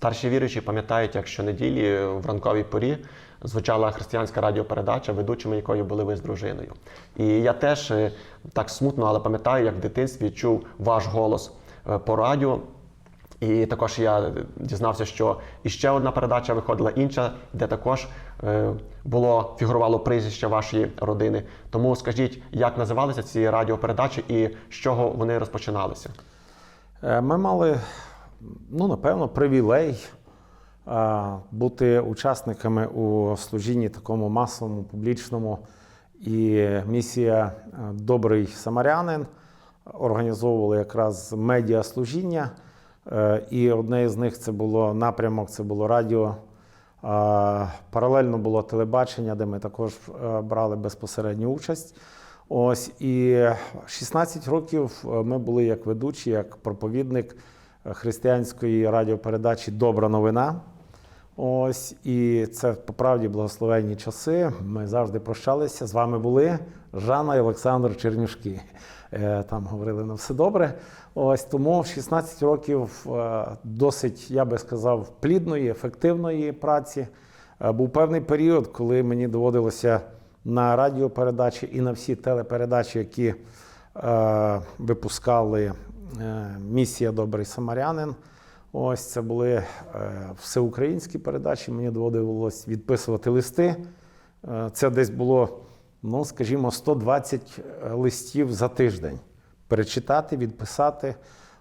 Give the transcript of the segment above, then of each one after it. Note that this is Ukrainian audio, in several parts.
Старші віруючі пам'ятають, як щонеділі в ранковій порі звучала християнська радіопередача, ведучими якої були ви з дружиною. І я теж е, так смутно, але пам'ятаю, як в дитинстві чув ваш голос е, по радіо. І також я дізнався, що іще одна передача виходила інша, де також е, було фігурувало прізвище вашої родини. Тому скажіть, як називалися ці радіопередачі і з чого вони розпочиналися? Ми мали, ну, напевно, привілей бути учасниками у служінні такому масовому, публічному. І місія е, Добрий Самарянин організовувала якраз медіаслужіння. Е, І одне з них це було напрямок, це було радіо. Паралельно було телебачення, де ми також е, брали безпосередню участь. Ось і 16 років ми були як ведучі, як проповідник християнської радіопередачі Добра новина. Ось і це по правді благословенні часи. Ми завжди прощалися. З вами були Жанна і Олександр Чернюшки. Е, Там говорили на все добре. Ось тому в 16 років е, досить, я би сказав, плідної, ефективної праці. Е, Був певний період, коли мені доводилося на радіопередачі і на всі телепередачі, які випускали місія Добрий Самарянин. Ось це були е, всеукраїнські передачі. Мені доводилось відписувати листи. Е, це десь було, ну скажімо, 120 листів за тиждень. Перечитати, відписати.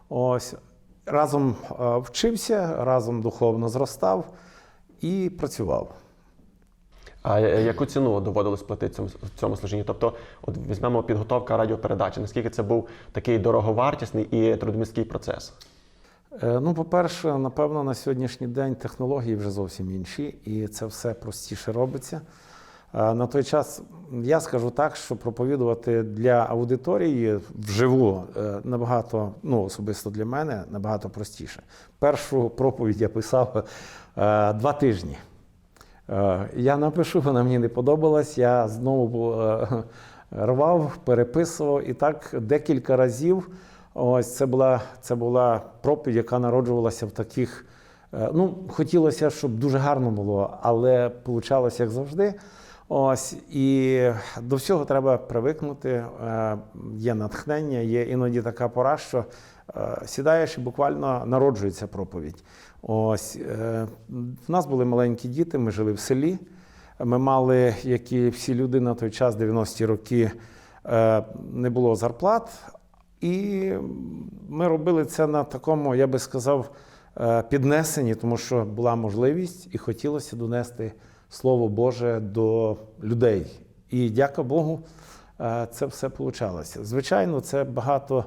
Ось разом е, вчився, разом духовно зростав і працював. А е, яку ціну доводилось платити цьому, цьому служінні? Тобто, от візьмемо підготовка радіопередачі. Наскільки це був такий дороговартісний і трудомісткий процес? Е, Ну, по-перше, напевно, на сьогоднішній день технології вже зовсім інші, і це все простіше робиться. Е, На той час я скажу так, що проповідувати для аудиторії вживу набагато, ну особисто для мене, набагато простіше. Першу проповідь я писав два тижні. Е, Я напишу, вона мені не подобалась. Я знову е, рвав, переписував і так декілька разів. Ось це була, це була проповідь, яка народжувалася в таких. е, Ну, хотілося, щоб дуже гарно було, але вийшло як завжди. Ось і до всього треба привикнути. Є натхнення, є іноді така пора, що сідаєш і буквально народжується проповідь. Ось е, в нас були маленькі діти, ми жили в селі. Ми мали, як і всі люди на той час, 90-ті роки, е, не було зарплат. І ми робили це на такому, я би сказав, е, піднесенні, тому що була можливість і хотілося донести Слово Боже до людей. І дяка Богу, е, це все вийшло. Звичайно, це багато е,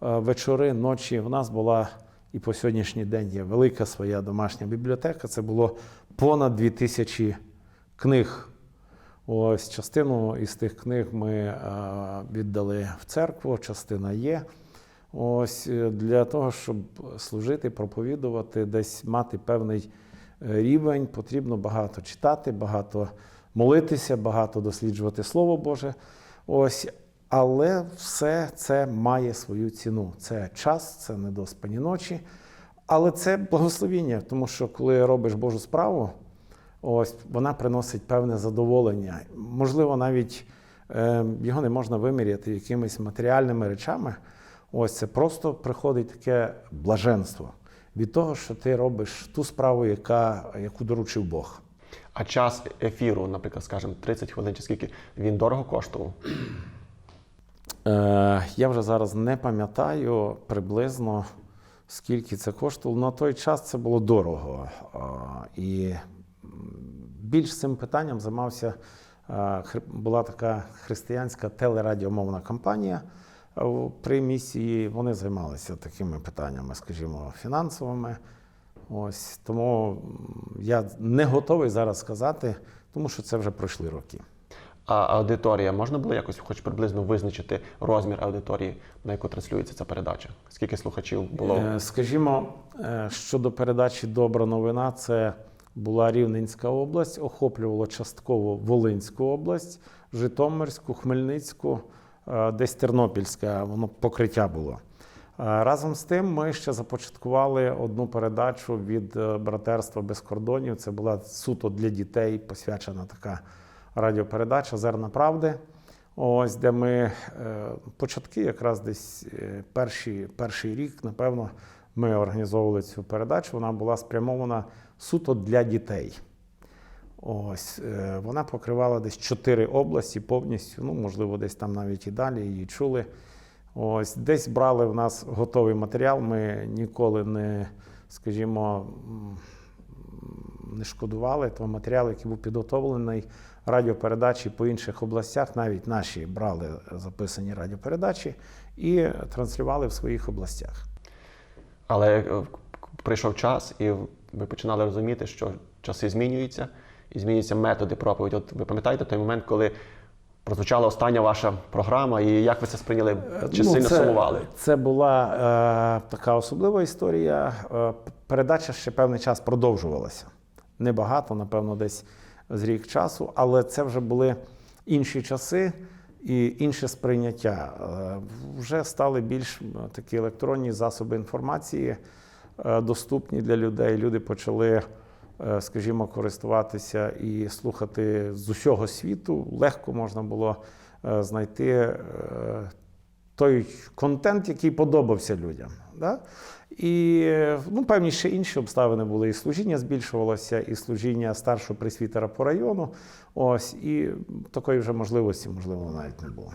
вечори, ночі. У нас була і по сьогоднішній день є велика своя домашня бібліотека. Це було понад 2000 книг. Ось частину із тих книг ми е, віддали в церкву, частина є. Ось е, для того, щоб служити, проповідувати, десь мати певний е, рівень, потрібно багато читати, багато молитися, багато досліджувати Слово Боже. Ось, але все це має свою ціну. Це час, це недоспані ночі, але це благословіння, тому що коли робиш Божу справу, ось вона приносить певне задоволення. Можливо, навіть е, його не можна виміряти якимись матеріальними речами. Ось це просто приходить таке блаженство від того, що ти робиш ту справу, яка, яку доручив Бог. А час ефіру, наприклад, скажімо, 30 хвилин чи скільки, він дорого коштував? Е, я вже зараз не пам'ятаю приблизно, скільки це коштувало. На той час це було дорого. Е, і більш цим питанням займався е, була така християнська телерадіомовна компанія. Е, При місії вони займалися такими питаннями, скажімо, фінансовими. Ось тому я не готовий зараз сказати, тому що це вже пройшли роки. А аудиторія можна було якось, хоч приблизно визначити розмір аудиторії, на яку транслюється ця передача? Скільки слухачів було? Е, Скажімо, е, щодо передачі Добра новина, це була Рівненська область, охоплювало частково Волинську область, Житомирську, Хмельницьку, е, десь Тернопільська, воно покриття було. Разом з тим, ми ще започаткували одну передачу від братерства без кордонів. Це була суто для дітей посвячена така радіопередача Зерна правди. Ось де ми е, початки, якраз десь е, перші, перший рік, напевно, ми організовували цю передачу. Вона була спрямована суто для дітей. Ось е, вона покривала десь чотири області повністю. Ну, можливо, десь там навіть і далі її чули. Ось десь брали в нас готовий матеріал. Ми ніколи не, скажімо, не шкодували того матеріалу, який був підготовлений радіопередачі по інших областях. Навіть наші брали записані радіопередачі і транслювали в своїх областях. Але е, прийшов час, і ви починали розуміти, що часи змінюються, і змінюються методи проповіді. От ви пам'ятаєте той момент, коли прозвучала остання ваша програма, і як ви це сприйняли? Чи Ну, сильно це, сумували? Це була е, така особлива історія. Е, передача ще певний час продовжувалася. Небагато, напевно, десь з рік часу, але це вже були інші часи і інше сприйняття. Е, вже стали більш е, такі електронні засоби інформації е, доступні для людей. Люди почали, скажімо, користуватися і слухати з усього світу. Легко можна було знайти той контент, який подобався людям. Да? І ну, певні ще інші обставини були. І служіння збільшувалося, і служіння старшого присвітера по району. Ось, і такої вже можливості, можливо, навіть не було.